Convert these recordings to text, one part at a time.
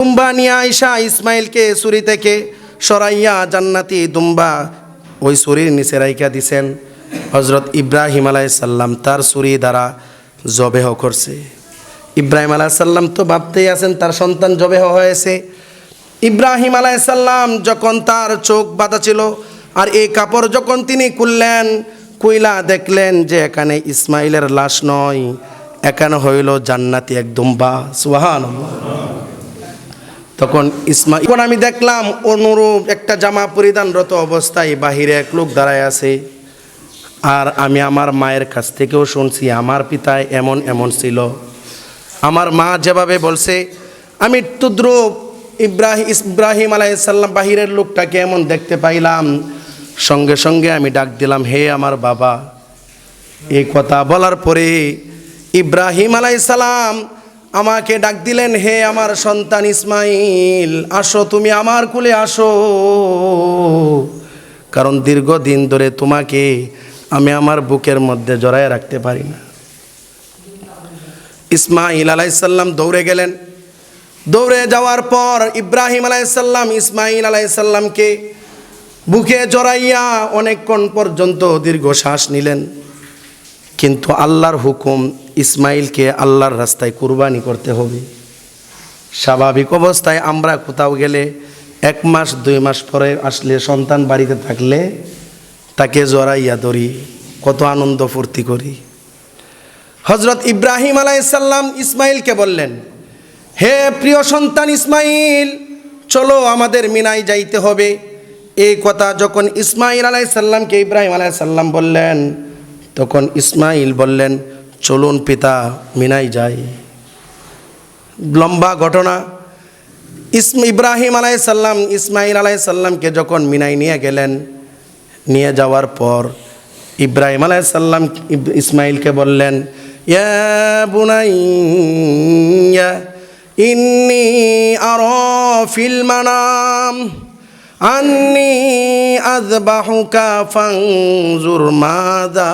দুম্বা নিয়ে আইসা ইসমাইলকে সুরি থেকে সরাইয়া জান্নাতি দুম্বা ওই সুরির নিচে রাইকা দিছেন। হজরত ইব্রাহিম আলাইসাল্লাম তার সুরি দ্বারা জবেহ করছে। ইব্রাহিম আলাইসাল্লাম তো ভাবতেই আছেন তার সন্তান জবেহ হয়েছে। ইব্রাহিম আলাইসাল্লাম যখন তার চোখ বাঁধা ছিল আর এই কাপড় যখন তিনি খুললেন কুইলা দেখলেন যে এখানে ইসমাইলের লাশ নয়, এখানে হইল জান্নাতি এক দুম্বা। সুহান তখন ইসমা এখন আমি দেখলাম অনুরূপ একটা জামা পরিধানরত অবস্থায় বাহিরে এক লোক দাঁড়ায় আছে। আর আমি আমার মায়ের কাছ থেকেও শুনছি, আমার পিতায় এমন এমন ছিল। আমার মা যেভাবে বলছে, আমি তুদ্রুপ ইব্রাহিম ইব্রাহিম আলাইসাল্লাম বাহিরের লোকটাকে এমন দেখতে পাইলাম। সঙ্গে সঙ্গে আমি ডাক দিলাম, হে আমার বাবা। এই কথা বলার পরে ইব্রাহিম আলাইসালাম আমাকে ডাক দিলেন, হে আমার সন্তান ইসমাইল, আসো, তুমি আমার কুলে আসো। কারণ দীর্ঘদিন ধরে তোমাকে আমি আমার বুকের মধ্যে জড়ায় রাখতে পারি না। ইসমাইল আলাইসাল্লাম দৌড়ে গেলেন। দৌড়ে যাওয়ার পর ইব্রাহিম আলাইসাল্লাম ইসমাইল আলাইসাল্লামকে বুকে জড়াইয়া অনেকক্ষণ পর্যন্ত দীর্ঘ শ্বাস নিলেন। কিন্তু আল্লাহর হুকুম ইসমাইলকে আল্লাহর রাস্তায় কুরবানি করতে হবে। স্বাভাবিক অবস্থায় আমরা কোথাও গেলে এক মাস, দুই মাস পরে আসলে সন্তান বাড়িতে থাকলে তাকে জড়াইয়া ধরি, কত আনন্দ ফুর্তি করি। হজরত ইব্রাহিম আলাইসাল্লাম ইসমাইলকে বললেন, হে প্রিয় সন্তান ইসমাইল, চলো আমাদের মিনায় যাইতে হবে। এই কথা যখন ইসমাইল আলাইসাল্লামকে ইব্রাহিম আলাইসাল্লাম বললেন তখন ইসমাইল বললেন, চলুন পিতা, মিনাই যাই। লম্বা ঘটনা। ইসম, ইব্রাহিম আলাইসাল্লাম ইসমাইল আলাইসাল্লামকে যখন মিনাই নিয়ে গেলেন, নিয়ে যাওয়ার পর ইব্রাহিম আলাইসাল্লাম ইসমাইলকে বললেন, ইয়া ইন্নি আর ফিল মানাম। আন্নি আযবাহুকা ফানজুর মাদা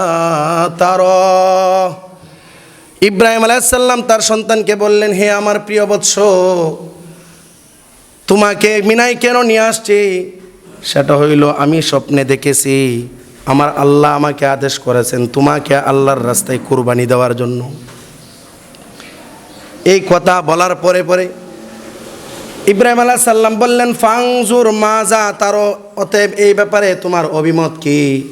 তারা। ইব্রাহিম আলাইসাল্লাম তার সন্তানকে বললেন, হে আমার প্রিয় বৎস, তোমাকে মিনাই কেন নিয়ে আসছি? সেটা হইল, আমি স্বপ্নে দেখেছি, আমার আল্লাহ আমাকে আদেশ করেছেন তোমাকে আল্লাহর রাস্তায় কুরবানি দেওয়ার জন্য। এই কথা বলার পরে পরে ইব্রাহিম আলাহ সাল্লাম বললেন ফাংজুর মাজা তারও অতএব এই ব্যাপারে তোমার অভিমত কি?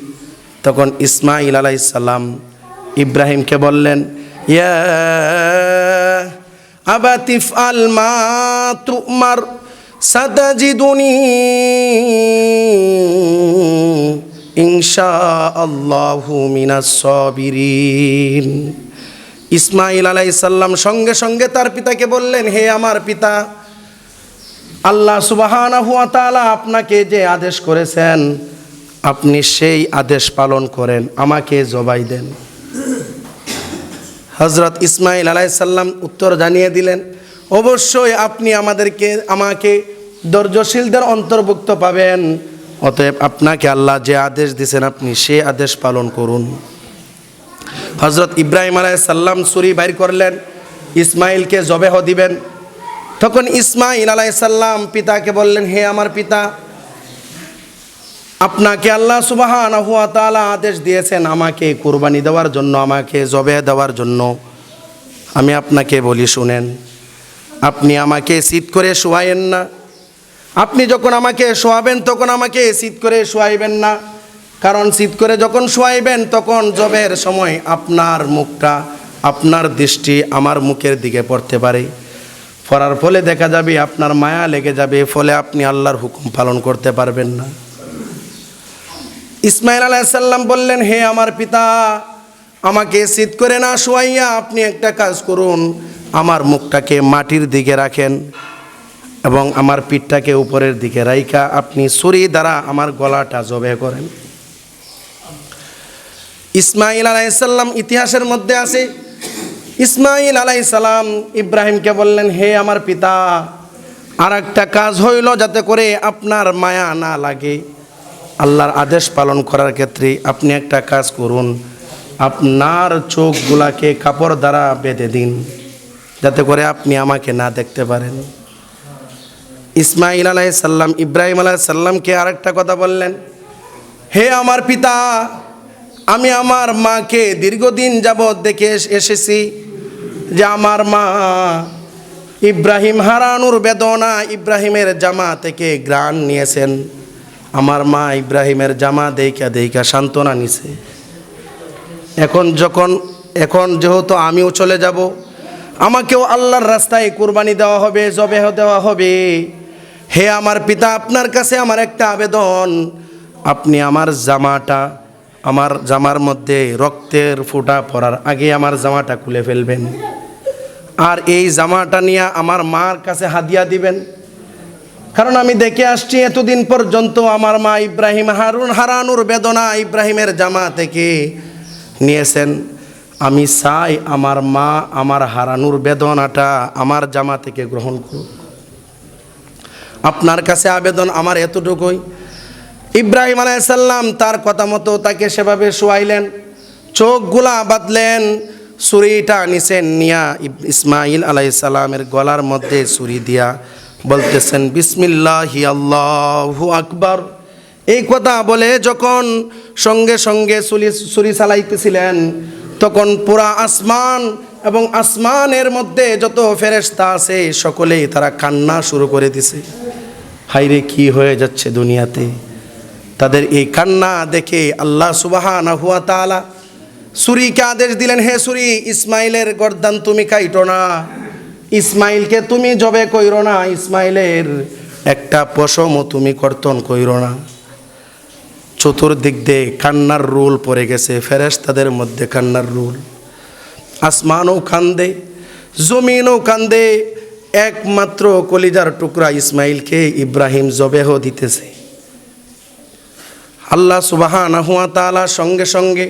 তখন ইসমাইল আলাহ আলাইসাল্লাম ইব্রাহিমকে বললেন আবাতিফ আল মা তুমার সাদাজিদুনি ইনশা ইসমাইল আলাইসাল্লাম সঙ্গে সঙ্গে তার পিতাকে বললেন, হে আমার পিতা আল্লাহ সুবাহানা আপনাকে যে আদেশ করেছেন, আপনি সেই আদেশ পালন করেন। আমাকে জবাই দেন। হজরত ইসমাইল আলাইসাল্লাম উত্তর জানিয়ে দিলেন, অবশ্যই আপনি আমাদেরকে, আমাকে ধৈর্যশীলদের অন্তর্ভুক্ত পাবেন। অতএব আপনাকে আল্লাহ যে আদেশ দিছেন আপনি সে আদেশ পালন করুন। হজরত ইব্রাহিম আলাইসাল্লাম সুরি বাইর করলেন ইসমাইলকে জবেহ দিবেন। তখন ইসমাইল আলাইসাল্লাম পিতাকে বললেন, হে আমার পিতা, আপনাকে আল্লাহ সুবাহান হুয়া তাআলা আদেশ দিয়েছেন আমাকে কুরবানি দেওয়ার জন্য, আমাকে জবে দেওয়ার জন্য। আমি আপনাকে বলি, শুনেন, আপনি আমাকে শীত করে শোয়াইন না। আপনি যখন আমাকে শোয়াবেন, তখন আমাকে শীত করে শোয়াইবেন না। কারণ শীত করে যখন শোয়াইবেন, তখন জবের সময় আপনার মুখটা, আপনার দৃষ্টি আমার মুখের দিকে পড়তে পারে। পড়ার ফলে দেখা যাবে আপনার মায়া লেগে যাবে, ফলে আপনি আল্লাহর হুকুম পালন করতে পারবেন না। ইসমাইল আলাইসাল্লাম বললেন, হে আমার পিতা, আমাকে শীত করে না শোয়াইয়া আপনি একটা কাজ করুন। আমার মুখটাকে মাটির দিকে রাখেন এবং আমার পিঠটাকে উপরের দিকে রাইকা আপনি ছুরি দ্বারা আমার গলাটা জবে করেন। ইসমাইল আলাইসাল্লাম ইতিহাসের মধ্যে আছে ইসমাইল আলাইসাল্লাম ইব্রাহিমকে বললেন, হে আমার পিতা আর একটা কাজ হইল যাতে করে আপনার মায়া না লাগে। আল্লাহর আদেশ পালন করার ক্ষেত্রে আপনি একটা কাজ করুন। আপনার চোখগুলাকে কাপড় দ্বারা বেঁধে দিন, যাতে করে আপনি আমাকে না দেখতে পারেন। ইসমাইল আলাই সাল্লাম ইব্রাহিম আলাই আলাইসাল্লামকে আরেকটা কথা বললেন, হে আমার পিতা আমি আমার মাকে দীর্ঘদিন যাবৎ দেখে এস- এসেছি যে আমার মা ইব্রাহিম হারানুর বেদনা ইব্রাহিমের জামা থেকে গ্রাণ নিয়েছেন। আমার মা ইব্রাহিমের জামা দেইকা দেইকা সান্ত্বনা নিছে। এখন যখন, এখন যেহেতু আমিও চলে যাব, আমাকেও আল্লাহর রাস্তায় কুরবানি দেওয়া হবে, জবেহ দেওয়া হবে। হে আমার পিতা, আপনার কাছে আমার একটা আবেদন। আপনি আমার জামাটা আমার জামার মধ্যে রক্তের ফোঁটা পড়ার আগে আমার জামাটা খুলে ফেলবেন। আর এই জামাটা নিয়ে আমার মার কাছে হাদিয়া দিবেন। কারণ আমি দেখে আসছি এতদিন পর্যন্ত আমার মা ইব্রাহিম হারুন হারানুর বেদনা ইব্রাহিমের জামা থেকে নিয়েছেন। আমি চাই আমার মা আমার হারানুর বেদনাটা আমার জামা থেকে গ্রহণ করুক। আপনার কাছে আবেদন আমার এতটুকুই। ইব্রাহিম আলাইসাল্লাম তার কথা মতো তাকে সেভাবে শোয়াইলেন, চোখগুলা বাঁধলেন, ছুরিটা নিছেন নিয়া ইসমাইল আলাইসাল্লামের গলার মধ্যে ছুরি দিয়া বলতেছেন, বিসমিল্লাহি আল্লাহু আকবার। এই কথা বলে যখন সঙ্গে সঙ্গে ছুরি ছুরি চালাইতেছিলেন, তখন পুরা আসমান এবং আসমানের মধ্যে যত ফেরেশতা আছে সকলেই তারা কান্না শুরু করে দিছে। হাইরে কি হয়ে যাচ্ছে দুনিয়াতে? তাদের এই কান্না দেখে আল্লাহ সুবাহানা হুয়া তালা সুরিকে আদেশ দিলেন, হে সুরি, ইসমাইলের গর্দান তুমি কাইটো না। ইসমাইলকে তুমি জবে কইরো না, ইসমাইলের একটা পশমও তুমি কর্তন কইরো না। চতুর্দিক দিয়ে কান্নার রুল পড়ে গেছে ফেরেস তাদের মধ্যে কান্নার রুল। আসমানও কান্দে, জমিনও কান্দে, একমাত্র কলিজার টুকরা ইসমাইলকে ইব্রাহিম জবেহ দিতেছে। আল্লাহ সুবাহানা হুয়া তালা সঙ্গে সঙ্গে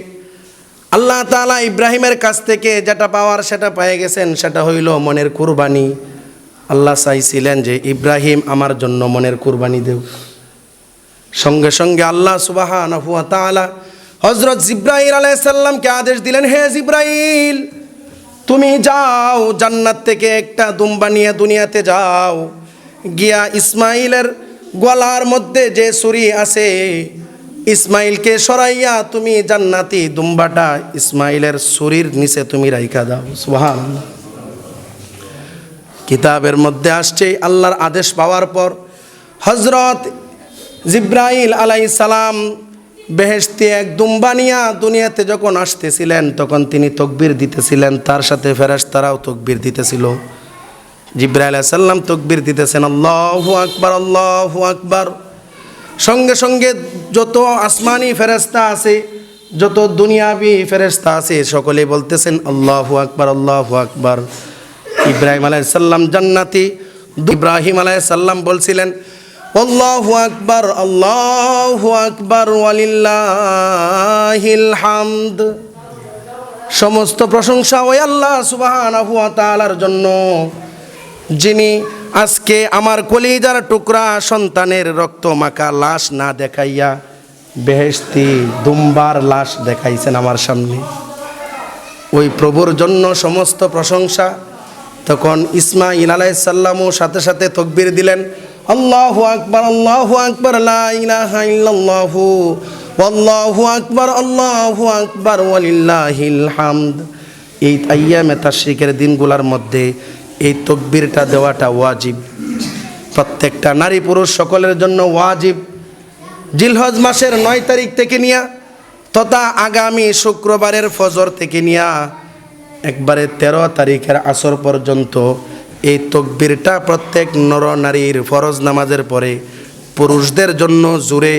আল্লাহ তালা ইব্রাহিমের কাছ থেকে যেটা পাওয়ার সেটা পেয়ে গেছেন, সেটা হইল মনের কুরবানি। আল্লাহ চাইছিলেন যে ইব্রাহিম আমার জন্য মনের কুরবানি দেও। সঙ্গে সঙ্গে আল্লাহ সুবাহানা হুয়া তালা হজরত জিব্রাহিল আলাইসাল্লামকে আদেশ দিলেন, হে জিব্রাইল, তুমি যাও, জান্নাত থেকে একটা দুম্বা নিয়ে দুনিয়াতে যাও। গিয়া ইসমাইলের গলার মধ্যে যে ছুরি আছে ইসমাইলকে সরাইয়া তুমি জান্নাতি দুম্বাটা ইসমাইলের ছুরির নিচে তুমি রাইখা দাও সুহান কিতাবের মধ্যে আসছে আল্লাহর আদেশ পাওয়ার পর হজরত জিব্রাইল আলাই সালাম বেহেস্তি এক দুম্বানিয়া দুনিয়াতে যখন আসতেছিলেন, তখন তিনি তকবির দিতেছিলেন। তার সাথে ফেরেশতারাও তকবির দিতেছিল। জিব্রাইল সাল্লাম তকবির দিতেছেন, আল্লাহু আকবার আল্লাহু আকবার। সঙ্গে সঙ্গে যত আসমানি ফেরেস্তা আছে, যত দুনিয়াবি ফেরেস্তা আছে, সকলে বলতেছেন, আল্লাহু আকবার আল্লাহু আকবার। ইব্রাহিম আলাইসাল্লাম জান্নাতি। ইব্রাহিম আলাইসাল্লাম বলছিলেন, আল্লাহ আকবার আল্লাহ আকবার হামদ। সমস্ত প্রশংসা ওই আল্লাহ তাআলার জন্য। যিনি আজকে আমার কলিজার টুকরা সন্তানের রক্ত মাখা লাশ না দেখাইয়া বেহেশতি দুম্বার লাশ দেখাইছেন আমার সামনে। ওই প্রভুর জন্য সমস্ত প্রশংসা। তখন ইসমাইল আলাইসাল্লামও সাথে সাথে তকবির দিলেন, আল্লাহু আকবার আল্লাহু আকবার, লা ইলাহা ইল্লাল্লাহু, আল্লাহু আকবার আল্লাহু আকবার, ওয়ালিল্লাহিল হামদ। এই আইয়ামে দিনগুলোর মধ্যে এই তকবিরটা দেওয়াটা ওয়াজিব। প্রত্যেকটা নারী পুরুষ সকলের জন্য ওয়াজিব। জিলহজ মাসের নয় তারিখ থেকে নিয়া, তথা আগামী শুক্রবারের ফজর থেকে নিয়া, একবারে তেরো তারিখের আসর পর্যন্ত এই তকবিরটা প্রত্যেক নর নারীর ফরজ নামাজের পরে পুরুষদের জন্য জুড়ে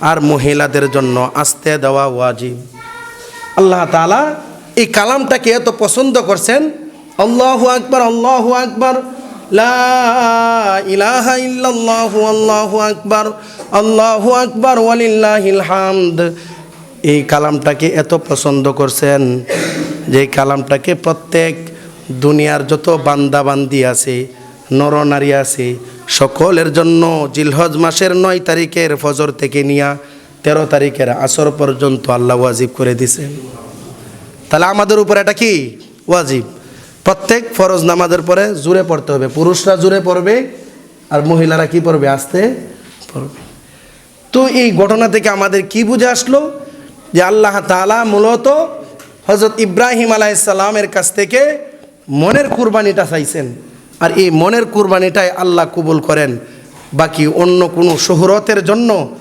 আর মহিলাদের জন্য আস্তে দেওয়া ওয়াজিব। আল্লাহ তালা এই কালামটাকে এত পছন্দ করছেন আল্লাহু আকবার আল্লাহু আকবার। ইলাহা ইল্লাল্লাহু আকবার, আল্লাহু আকবার, ওয়ালিল্লাহিল হামদ। এই কালামটাকে এত পছন্দ করছেন যে কালামটাকে প্রত্যেক দুনিয়ার যত বান্দাবান্দি আছে, নরনারী আছে, সকলের জন্য জিলহজ মাসের নয় তারিখের ফজর থেকে নিয়া তেরো তারিখের আসর পর্যন্ত আল্লাহ ওয়াজিব করে দিছেন তাহলে আমাদের উপর এটা কি? ওয়াজিব। প্রত্যেক ফরজ নামাজের পরে জুড়ে পড়তে হবে। পুরুষরা জুড়ে পড়বে আর মহিলারা কি পড়বে? আসতে পড়বে। তো এই ঘটনা থেকে আমাদের কি বুঝে আসলো? যে আল্লাহ তাআলা মূলত হজরত ইব্রাহিম আলাইসাল্লামের কাছ থেকে মনের কুরবানিটা চাইছেন। আর এই মনের কুরবানিটাই আল্লাহ কবুল করেন। বাকি অন্য কোনো শহরতের জন্য,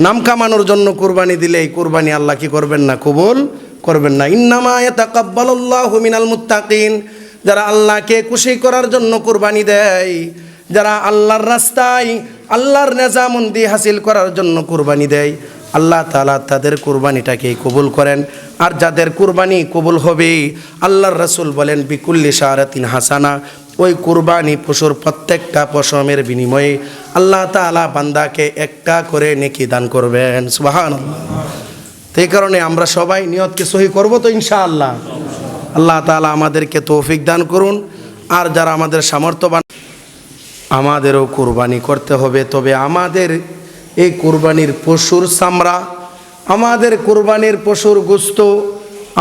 নাম কামানোর জন্য কুরবানি দিলে এই কুরবানি আল্লাহ কি করবেন না? কবুল করবেন না। ইন্নামা ইয়াতাকাব্বালুল্লাহু মিনাল মুত্তাকিন। যারা আল্লাহকে খুশি করার জন্য কুরবানি দেয়, যারা আল্লাহর রাস্তায় আল্লাহর নেজামন্দি হাসিল করার জন্য কুরবানি দেয়, আল্লাহ তালা তাদের কুরবানিটাকে কবুল করেন। আর যাদের কুরবানি কবুল হবে, আল্লাহর রসুল বলেন, বিকুল্লি সারাতিন হাসানা। ওই কুরবানি পশুর প্রত্যেকটা পশমের বিনিময়ে আল্লাহ তালা বান্দাকে একটা করে নেকি দান করবেন। সুবাহান সেই কারণে আমরা সবাই নিয়তকে সহি করব তো ইনশাআল্লাহ। আল্লাহ তালা আমাদেরকে তৌফিক দান করুন। আর যারা আমাদের সামর্থ্যবান, আমাদেরও কুরবানি করতে হবে। তবে আমাদের এই কুরবানির পশুর চামড়া, আমাদের কুরবানির পশুর গুস্ত,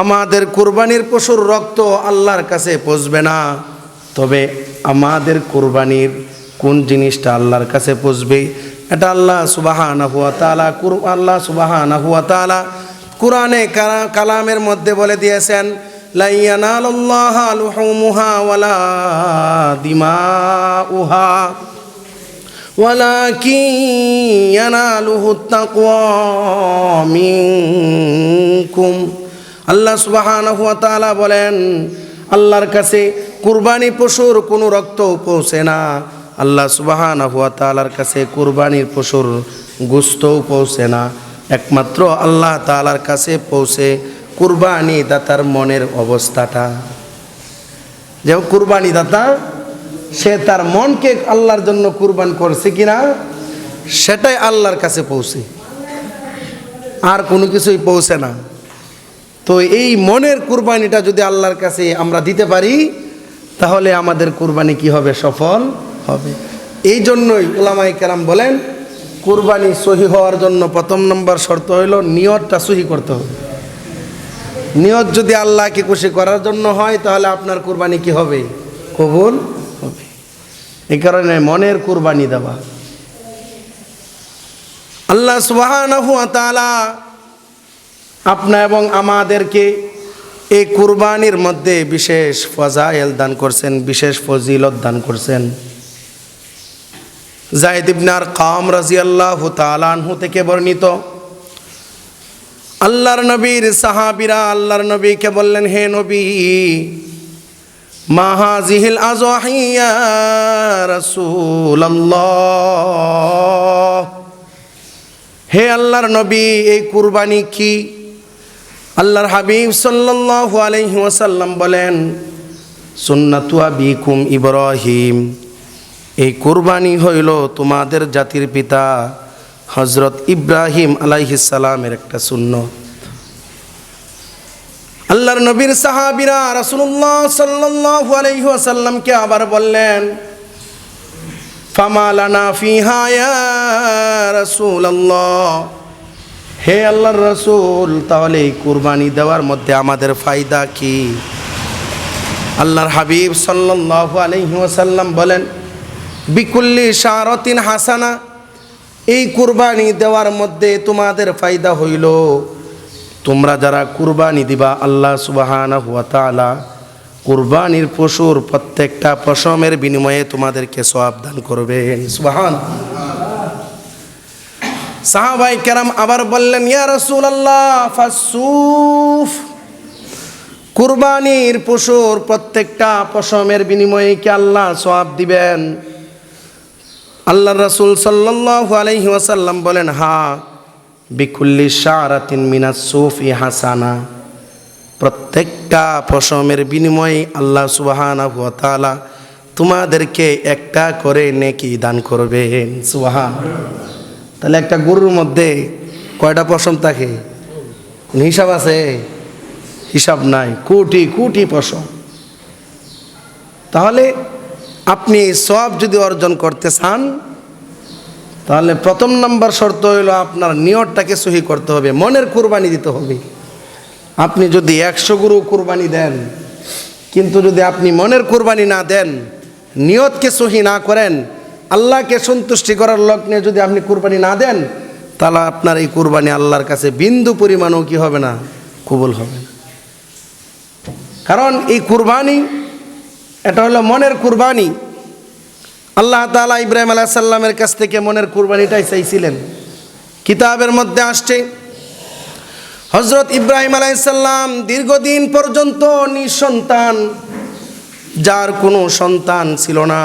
আমাদের কুরবানির পশুর রক্ত আল্লাহর কাছে পচবে না। তবে আমাদের কুরবানির কোন জিনিসটা আল্লাহর কাছে পচবে এটা আল্লাহ সুবাহানা হুয়া তালা কুর আল্লাহ সুবাহানা হুয়া তালা কোরআনে কালামের মধ্যে বলে দিয়েছেন আল্লাহ সুবাহান বলেন, আল্লাহর কাছে কুরবানি পশুর কোনো রক্ত পৌঁছে না। আল্লাহ সুবাহান হুয়া তালার কাছে কুরবানির পশুর গুস্তও পৌঁছে না। একমাত্র আল্লাহ তাআলার কাছে পৌঁছে কুরবানি দাতার মনের অবস্থাটা। যে কুরবানি দাতা, সে তার মনকে আল্লাহর জন্য কুরবান করছে কিনা, সেটাই আল্লাহর কাছে পৌঁছে। আর কোনো কিছুই পৌঁছে না। তো এই মনের কুরবানিটা যদি আল্লাহর কাছে আমরা দিতে পারি, তাহলে আমাদের কুরবানি কি হবে? সফল হবে। এই জন্যই ওলামাই কেরাম বলেন কুরবানি সহি হওয়ার জন্য প্রথম নম্বর শর্ত হইল নিয়তটা সহি করতে হবে। নিয়ত যদি আল্লাহকে খুশি করার জন্য হয়, তাহলে আপনার কুরবানি কি হবে? কবুল হবে। এই কারণে মনের কুরবানি দেওয়া। আল্লাহ তাআলা আপনা এবং আমাদেরকে এই কুরবানির মধ্যে বিশেষ ফজাইল দান করছেন, বিশেষ ফজিলত দান করছেন। জায়দ ইবনার কাম রাজিয়াল্লাহু তাআলা আনহু থেকে বর্ণিত। আল্লাহর নবীর সাহাবিরা আল্লাহর নবীকে বললেন, হে নবী মাহাজিহিল আজহিয়া রাসূলুল্লাহ। হে আল্লাহর নবী, এই কুরবানি কি? আল্লাহর হাবিব সাল্লাল্লাহু আলাইহি ওয়াসাল্লাম বলেন, সুন্নাতু আবিকুম ইব্রাহিম। এই কুরবানি হইল তোমাদের জাতির পিতা হজরত ইব্রাহিম আলাইহিস সালামের একটা শূন্য আল্লাহর নবীর সাহাবিরা রাসূলুল্লাহ সাল্লাল্লাহু আলাইহি ওয়াসাল্লামকে আবার বললেন ফামালানা ফিহা ইয়া রাসূলুল্লাহ। হে আল্লাহর রসুল, তাহলে এই কুরবানি দেওয়ার মধ্যে আমাদের ফায়দা কি? আল্লাহর হাবিব সাল্লাল্লাহু আলাইহি ওয়াসাল্লাম বলেন বিকুল্লি শারতিন হাসানা, এই কুরবানি দেওয়ার মধ্যে তোমাদের ফায়দা হইল। তোমরা যারা কুরবানি দিবা, আল্লাহ সুবাহানা হুয়া তাআলা কুরবানির পশুর প্রত্যেকটা পশমের বিনিময়ে তোমাদেরকে সওয়াব দান করবেন সুবাহান সাহাবাই কেরাম আবার বললেন, ইয়া রাসূলুল্লাহ ফাসুফ কুরবানির পশুর প্রত্যেকটা পশমের বিনিময়ে কি আল্লাহ সওয়াব দিবেন? আল্লাহ রাসূল সাল্লাল্লাহু আলাইহি ওয়াসাল্লাম বলেন, হা, বিকুল্লি শারাতিন মিনাস সুফি হাসানা। প্রত্যেকটা পশমের বিনিময়ে আল্লাহ সুবহানাহু ওয়া তাআলা তোমাদেরকে একটা করে নেকি দান করবেন সুবহান তাহলে একটা গরুর মধ্যে কয়টা পশম থাকে? হিসাব আছে? হিসাব নাই। কোটি কোটি পশম। তাহলে আপনি সব যদি অর্জন করতে চান, তাহলে প্রথম নাম্বার শর্ত হইল আপনার নিয়তটাকে সহি করতে হবে, মনের কুরবানি দিতে হবে। আপনি যদি একশো গরু কুরবানি দেন, কিন্তু যদি আপনি মনের কুরবানি না দেন, নিয়তকে সহি না করেন, আল্লাহকে সন্তুষ্টি করার লগ্নে যদি আপনি কুরবানি না দেন, তাহলে আপনার এই কুরবানি আল্লাহর কাছে বিন্দু পরিমাণও কি হবে না? কবুল হবে কারণ এই কুরবানি এটা হলো মনের কুরবানি। আল্লাহ তাআলা ইব্রাহিম আলাহ সাল্লামের কাছ থেকে মনের কুরবানিটাই চাইছিলেন। কিতাবের মধ্যে আসছে হজরত ইব্রাহিম আলাইসাল্লাম দীর্ঘদিন পর্যন্ত নিঃসন্তান, যার কোনো সন্তান ছিল না।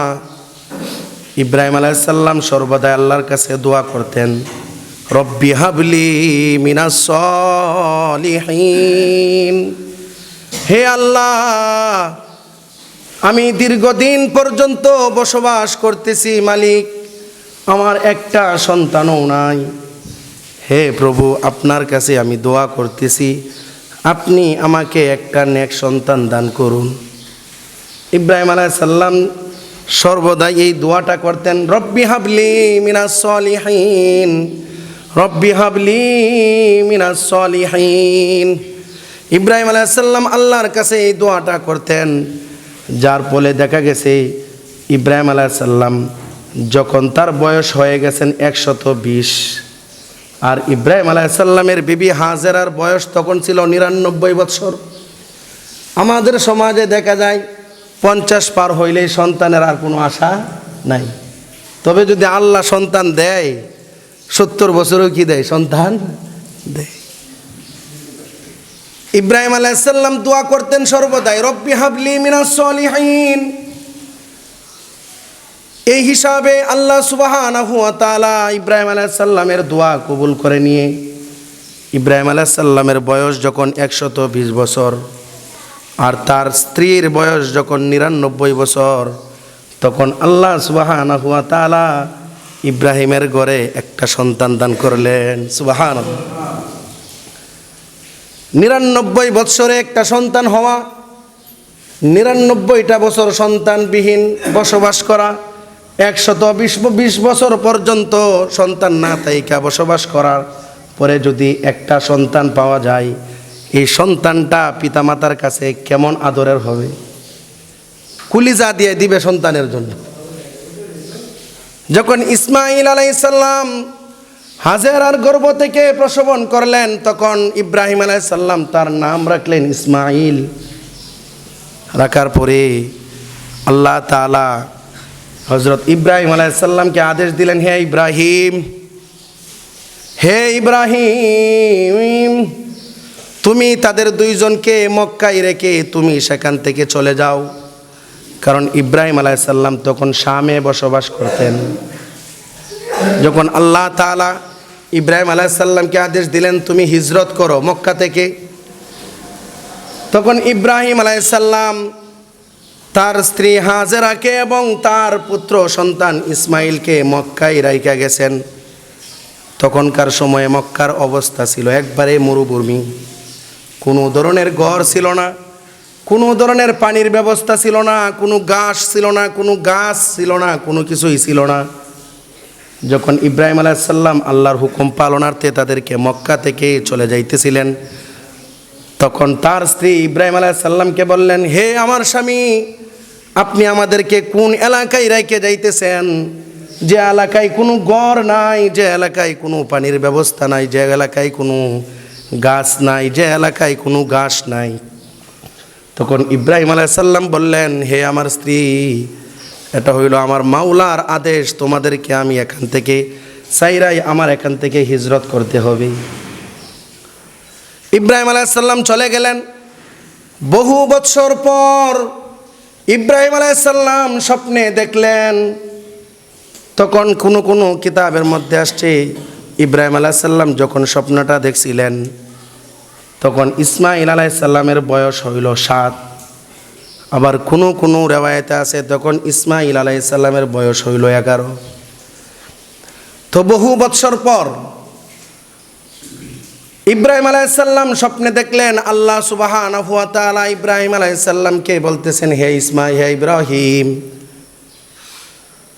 ইব্রাহিম আলাইসাল্লাম সর্বদাই আল্লাহর কাছে দোয়া করতেন, রব্বি হাবলি মিনাস সলিহিন। হে আল্লাহ আমি দীর্ঘদিন পর্যন্ত বসবাস করতেছি, মালিক। আমার একটা সন্তানও নাই। হে প্রভু, আপনার কাছে আমি দোয়া করতেছি। আপনি আমাকে একটা নেক সন্তান দান করুন। ইব্রাহিম আলাইসাল্লাম সর্বদাই এই দোয়াটা করতেন, রব্বি হাবলি মিনাস সলিহিন, রব্বি হাবলি মিনাস সলিহিন। ইব্রাহিম আলাইসাল্লাম আল্লাহর কাছে এই দোয়াটা করতেন যার ফলে দেখা গেছে ইব্রাহিম আলাইসাল্লাম যখন তার বয়স হয়ে গেছেন একশত বিশ, আর ইব্রাহিম আলাইসাল্লামের বিবি হাজেরার বয়স তখন ছিল নিরানব্বই বৎসর আমাদের সমাজে দেখা যায় পঞ্চাশ পার হইলেই সন্তানের আর কোনো আশা নাই। তবে যদি আল্লাহ সন্তান দেয়, সত্তর বছরও কি দেয়? সন্তান দেয়। ইব্রাহিম আলাইসাল্লাম দোয়া করতেন সর্বদাই, রব্বি হাবলি মিনাস সলিহিন। এই হিসাবে আল্লাহ তাআলা ইব্রাহিম আলাইসাল্লামের দোয়া কবুল করে নিয়ে, ইব্রাহিম আলাইসাল্লামের বয়স যখন একশত বিশ বছর আর তার স্ত্রীর বয়স যখন নিরানব্বই বছর, তখন আল্লাহ সুবাহানাহু ওয়া তাআলা ইব্রাহিমের ঘরে একটা সন্তান দান করলেন। সুবাহান নিরানব্বই বৎসরে একটা সন্তান হওয়া, নিরানব্বইটা বছর সন্তানবিহীন বসবাস করা, একশত বিশ বিশ বছর পর্যন্ত সন্তান না তাইকা বসবাস করার পরে যদি একটা সন্তান পাওয়া যায়, এই সন্তানটা পিতামাতার কাছে কেমন আদরের হবে? কুলিজা দিয়ে দিবে সন্তানের জন্য। যখন ইসমাইল আলাইসাল্লাম হাজেরার গর্ব থেকে প্রসবন করলেন তখন ইব্রাহিম আলাইসাল্লাম তার নাম রাখলেন ইসমাইল রাখার পরে আল্লাহ তালা হজরত ইব্রাহিম আলাইসাল্লামকে আদেশ দিলেন, হে ইব্রাহিম হে ইব্রাহিম, তুমি তাদের দুইজনকে মক্কায় রেখে তুমি সেখান থেকে চলে যাও। কারণ ইব্রাহিম আলাইসাল্লাম তখন শামে বসবাস করতেন। যখন আল্লাহ তালা ইব্রাহিম আলাইসাল্লামকে আদেশ দিলেন, তুমি হিজরত করো মক্কা থেকে, তখন ইব্রাহিম আলাইসাল্লাম তার স্ত্রী হাজেরাকে এবং তার পুত্র সন্তান ইসমাইলকে মক্কায় রাইকা গেছেন। তখনকার সময়ে মক্কার অবস্থা ছিল একবারে মরুভূমি। কোনো ধরনের ঘর ছিল না, কোনো ধরনের পানির ব্যবস্থা ছিল না, কোনো গাছ ছিল না, কোনো গাছ ছিল না, কোনো কিছুই ছিল না। যখন ইব্রাহিম আলাইসাল্লাম আল্লাহর হুকুম পালনার্থে তাদেরকে মক্কা থেকে চলে যাইতেছিলেন, তখন তার স্ত্রী ইব্রাহিম আলাইসাল্লামকে বললেন, হে আমার স্বামী, আপনি আমাদেরকে কোন এলাকায় রেখে যাইতেছেন? যে এলাকায় কোনো গড় নাই, যে এলাকায় কোনো পানির ব্যবস্থা নাই, যে এলাকায় কোনো গাছ নাই, যে এলাকায় কোনো গাছ নাই? তখন ইব্রাহিম আলাইসাল্লাম বললেন, হে আমার স্ত্রী এটা হইল আমার মাওলার আদেশ, তোমাদেরকে আমি এখান থেকে, সাইরাই আমার এখান থেকে হিজরত করতে হবে। ইব্রাহিম আলাইসাল্লাম চলে গেলেন। বহু বছর পর ইব্রাহিম আলাইসাল্লাম স্বপ্নে দেখলেন, তখন কোনো কোনো কিতাবের মধ্যে আসছে, ইব্রাহিম আলাইসাল্লাম যখন স্বপ্নটা দেখছিলেন, তখন ইসমাইল আলাইসাল্লামের বয়স হইল সাত। আবার কোনো কোনো রেওয়ায়তে আছে, তখন ইসমাইল আলাইসাল্লামের বয়স হইল এগারো। তো বহু বৎসর পর ইব্রাহিম আলাইসাল্লাম স্বপ্নে দেখলেন, আল্লাহ সুবাহান ইব্রাহিম আলাইসাল্লামকে বলতেছেন, হে ইসমাই হে ইব্রাহিম,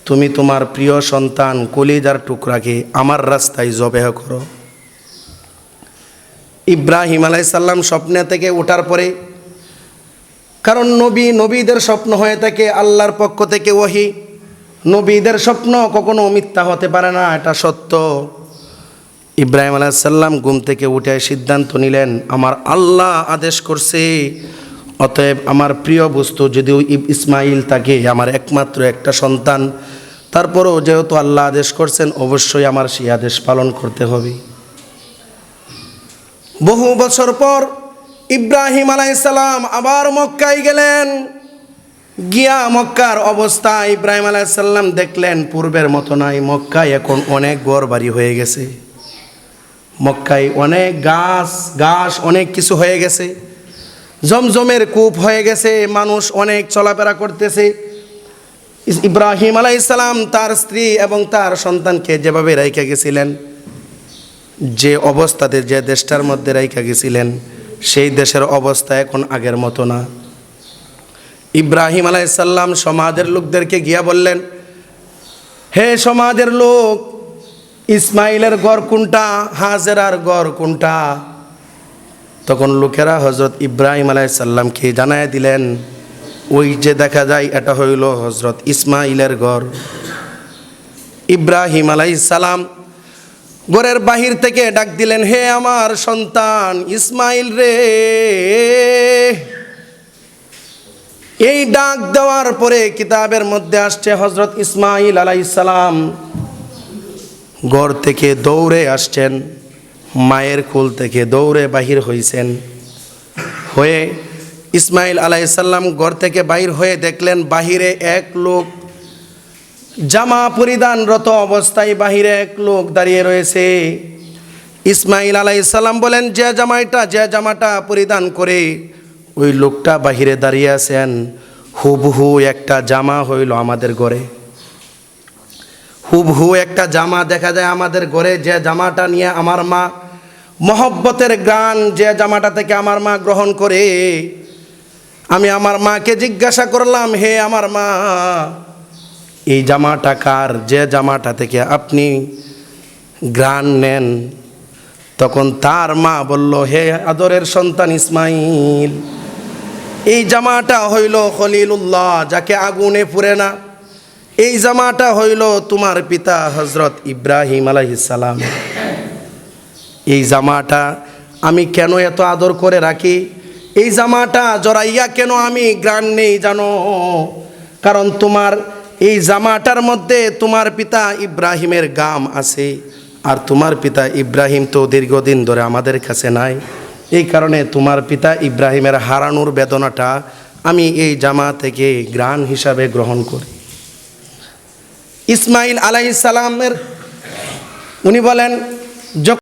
তুমি তোমার প্রিয় সন্তান কলিজার টুকরাকে আমার রাস্তায় জবেহ করো। ইব্রাহিম আলাইসাল্লাম স্বপ্নে থেকে ওঠার পরে কারণ নবী নবীদের স্বপ্ন হয়ে থাকে আল্লাহর পক্ষ থেকে ওহি। নবীদের স্বপ্ন কখনো মিথ্যা হতে পারে না, এটা সত্য। ইব্রাহিম আলাইসাল্লাম ঘুম থেকে উঠে সিদ্ধান্ত নিলেন, আমার আল্লাহ আদেশ করছে, অতএব আমার প্রিয় বস্তু যদিও ইসমাইল তাকে, আমার একমাত্র একটা সন্তান, তারপরও যেহেতু আল্লাহ আদেশ করছেন, অবশ্যই আমার সেই আদেশ পালন করতে হবে। বহু বছর পর ইব্রাহিম আলাইসাল্লাম আবার মক্কায় গেলেন। গিয়া মক্কার অবস্থা ইব্রাহিম আলাইসাল্লাম দেখলেন, পূর্বের মতো নাই। মক্কায় এখন অনেক গড় বাড়ি হয়ে গেছে। মক্কায় অনেক গাছ গাছ অনেক কিছু হয়ে গেছে। জমজমের কূপ হয়ে গেছে, মানুষ অনেক চলাফেরা করতেছে। ইব্রাহিম আলাইসালাম তার স্ত্রী এবং তার সন্তানকে যেভাবে রাইখা গেছিলেন, যে অবস্থাতে যে দেশটার মধ্যে রাইখা গেছিলেন সেই দেশের অবস্থা এখন আগের মতো না। ইব্রাহিম আলাইসাল্লাম সমাজের লোকদেরকে গিয়া বললেন, হে সমাজের লোক, ইসমাইলের গড় কোনটা, হাজেরার গড় কোনটা? তখন লোকেরা হজরত ইব্রাহিম আলাইসাল্লামকে জানায় দিলেন, ওই যে দেখা যায়, এটা হইল হজরত ইসমাইলের গড়। ইব্রাহিম আলাইসালাম ঘরের বাহির থেকে ডাক দিলেন, হে আমার সন্তান, ইসমাইল রে। এই ডাক দেওয়ার পরে কিতাবের মধ্যে আসছে হজরত ইসমাইল আলাইসালাম ঘর থেকে দৌড়ে আসছেন, মায়ের কুল থেকে দৌড়ে বাহির হইছেন। হয়ে ইসমাইল আলাইসাল্লাম ঘর থেকে বাহির হয়ে দেখলেন, বাহিরে এক লোক জামা পরিধানরত অবস্থায় বাহিরে এক লোক দাঁড়িয়ে রয়েছে। ইসমাইল আলাইসাল্লাম বলেন, যে জামাইটা, যে জামাটা পরিধান করে, ওই লোকটা বাহিরে দাঁড়িয়ে আছেন। হুবহু একটা জামা হইল আমাদের ঘরে। হুবহু একটা জামা দেখা যায় আমাদের ঘরে, যে জামাটা নিয়ে আমার মা মহব্বতের গান যে জামাটা থেকে আমার মা গ্রহণ করে। আমি আমার মাকে জিজ্ঞাসা করলাম, হে আমার মা এই জামাটা কার? যে জামাটা থেকে আপনি গ্রান নেন, তখন তার মা বলল, হে আদরের সন্তান ইসমাইল, এই জামাটা হইল খলিলুল্লাহ, যাকে আগুনে পুড়ে না। এই জামাটা হইল তোমার পিতা হজরত ইব্রাহিম আলাইসালাম এই জামাটা আমি কেন এত আদর করে রাখি? এই জামাটা জড়াইয়া কেন আমি গ্রান নেই জানো? কারণ তোমার এই জামাটার মধ্যে তোমার পিতা ইব্রাহিমের গাম আছে, আর তোমার পিতা ইব্রাহিম তো দীর্ঘদিন ধরে আমাদের কাছে নাই। এই কারণে তোমার পিতা ইব্রাহিমের হারানোর বেদনাটা আমি এই জামা থেকে গ্রান হিসাবে গ্রহণ করি। ইসমাইল আলাইসালামের উনি বলেন